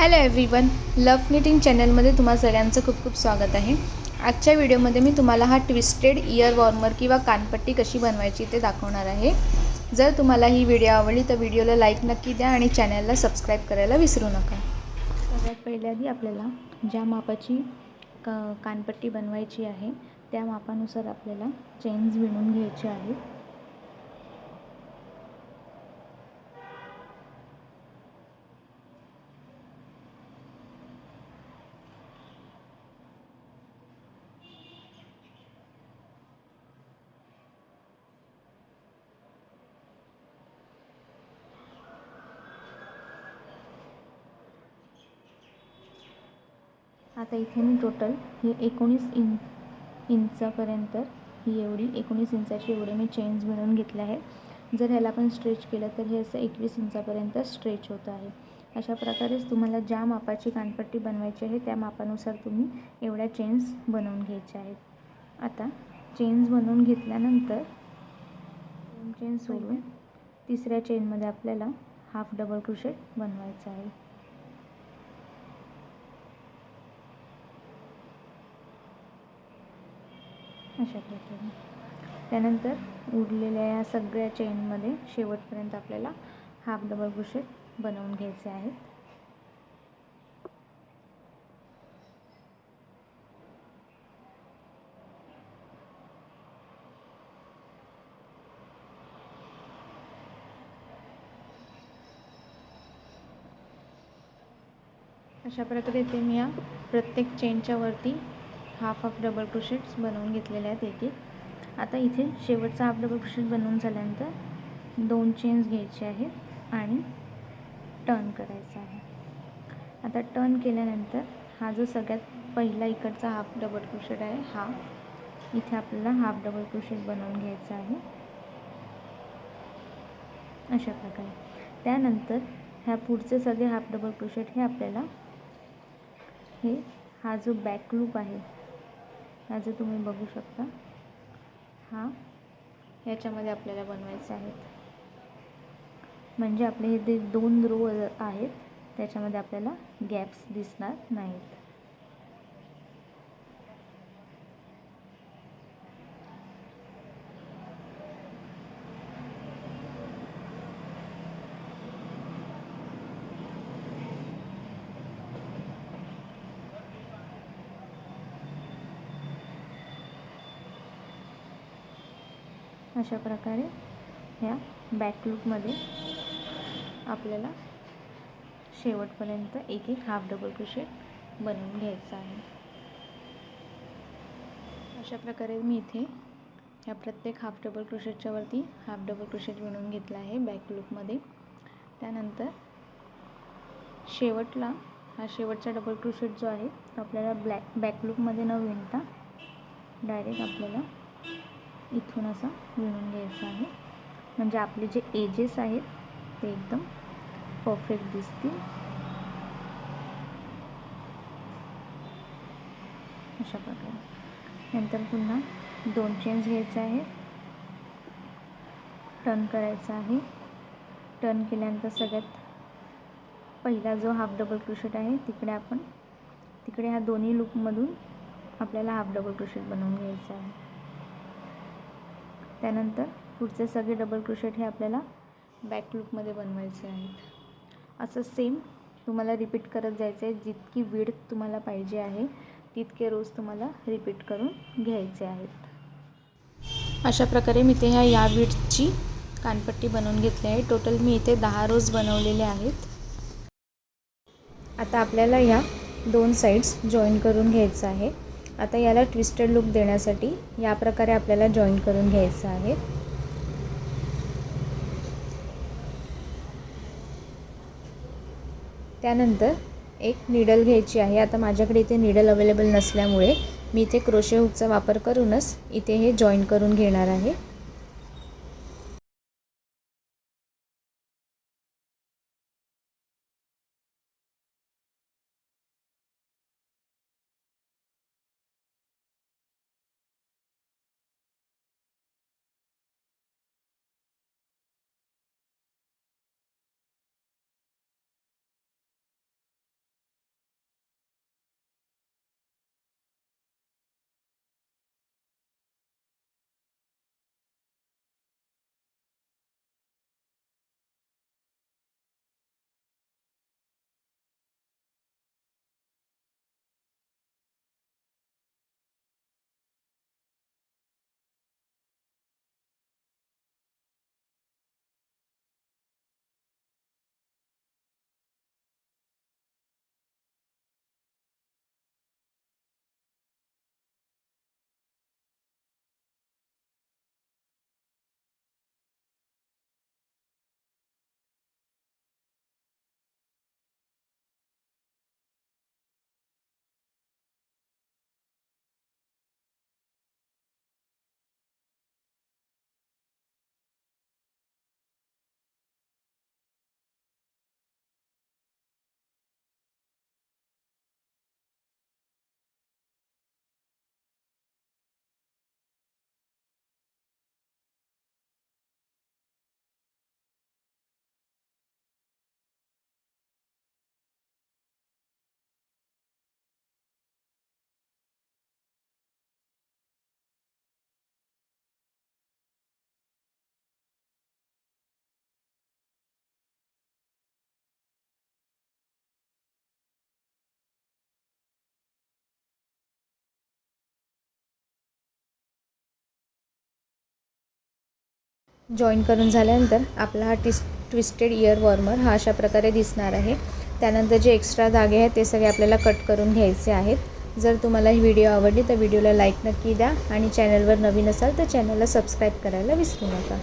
Hello everyone लव knitting चॅनलमध्ये तुम्हा सगळ्यांचं खूप खूप स्वागत आहे. आजच्या व्हिडिओमध्ये मी तुम्हाला हा ट्विस्टेड इयर वॉर्मर किंवा कानपट्टी कशी बनवायची ते दाखवणार आहे. जर तुम्हाला ही व्हिडिओ आवडली तर व्हिडिओला लाईक नक्की द्या आणि चॅनलला सबस्क्राईब करायला विसरू नका. सगळ्यात पहिल्या आधी आपल्याला ज्या मापाची क कानपट्टी बनवायची आहे त्या मापानुसार आपल्याला चेन्स विणून घ्यायचे आहेत. आता इथे मी टोटल हे एकोणीस इं इंचापर्यंत ही एवढी एकोणीस इंचाची एवढे मी चेन्स बनवून घेतले आहे जर ह्याला आपण स्ट्रेच केलं तर हे असं एकवीस इंचापर्यंत स्ट्रेच होतं आहे. अशा प्रकारेच तुम्हाला ज्या मापाची कानपट्टी बनवायची आहे त्या मापानुसार तुम्ही एवढ्या चेन्स बनवून घ्यायच्या आहेत. आता चेन्स बनवून घेतल्यानंतर दोन चेन सोडून तिसऱ्या चेनमध्ये आपल्याला हाफ डबल क्रुशेट बनवायचं आहे. अशा प्रकारे. त्यानंतर उरलेल्या या सगळ्या चेनमध्ये शेवटपर्यंत आपल्याला हाफ डबल क्रोशेट बनवून घ्यायचे आहेत. अशा प्रकारे ते मी या प्रत्येक चेनच्या वरती हाफ हाफ डबल क्रोशेट्स बनवून घेतलेले आहेत एक एक. आता इथे शेवटचा हाफ डबल क्रोशेट बनवून झाल्यानंतर दोन चेन्स घ्यायचे आहेत आणि टर्न करायचा आहे. आता टर्न केल्यानंतर हा जो सगळ्यात पहिला इकडचा हाफ डबल क्रोशेट आहे हा इथे आपल्याला हाफ डबल क्रोशेट बनवून घ्यायचा आहे. अशा प्रकारे. त्यानंतर ह्या पुढचे सगळे हाफ डबल क्रोशेट हे आपल्याला हे हा जो बॅक लूप आहे हा जो तुम्ही बघू शकता. हा ह्याच्यामध्ये आपल्याला बनवायचे आहेत. म्हणजे आपले हे जे दोन रो आहेत त्याच्यामध्ये आपल्याला गॅप्स दिसणार नाहीत. अशा प्रकारे ह्या बॅकलूपमध्ये आपल्याला शेवटपर्यंत एक एक हाफ डबल क्रोशेट बनवून घ्यायचा आहे. अशा प्रकारे मी इथे ह्या प्रत्येक हाफ डबल क्रोशेटच्या वरती हाफ डबल क्रोशेट विणून घेतला आहे बॅक लूपमध्ये त्यानंतर शेवटला हा शेवटचा डबल क्रोशेट जो आहे तो आपल्याला ब्लॅक बॅक लूपमध्ये न विणता डायरेक्ट आपल्याला इथून असं विणून घ्यायचं आहे. म्हणजे आपले जे एजेस आहेत ते एकदम परफेक्ट दिसतील. अशा प्रकारे. नंतर पुन्हा दोन चेन्स घ्यायचे आहे टर्न करायचा आहे. टर्न केल्यानंतर सगळ्यात पहिला जो हाफ डबल क्रोशेट आहे तिकडे आपण तिकडे ह्या दोन्ही लूपमधून आपल्याला हाफ डबल क्रोशेट बनवून घ्यायचं आहे. त्यानंतर पुढचे सगळे डबल क्रोशेट हे आपल्याला बॅक लूपमध्ये बनवायचे आहेत. असं सेम तुम्हाला रिपीट करत जायचं आहे जितकी विड तुम्हाला पाहिजे आहे तितके रोज तुम्हाला रिपीट करून घ्यायचे आहेत. अशा प्रकारे मी ते ह्या या विडची कानपट्टी बनवून घेतली आहे. टोटल मी इथे दहा रोज बनवलेले आहेत. आता आपल्याला ह्या दोन साईड्स जॉईन करून घ्यायचं आहे. आता याला ट्विस्टेड लुक देण्यासाठी या प्रकारे आपल्याला जॉईन करून घ्यायचं आहे. त्यानंतर एक निडल घ्यायची आहे. आता माझ्याकडे इथे निडल अवेलेबल नसल्यामुळे मी इथे क्रोशे हुकचा वापर करूनच इथे हे जॉईन करून घेणार आहे. जॉईन करून झाल्यानंतर आपला हा टिस ट्विस्टेड इयर वॉर्मर हा अशा प्रकारे दिसणार आहे. त्यानंतर जे एक्स्ट्रा धागे आहेत ते सगळे आपल्याला कट करून घ्यायचे आहेत. जर तुम्हाला ही व्हिडिओ आवडली तर व्हिडिओला लाईक नक्की द्या आणि चॅनलवर नवीन असाल तर चॅनलला सबस्क्राईब करायला विसरू नका.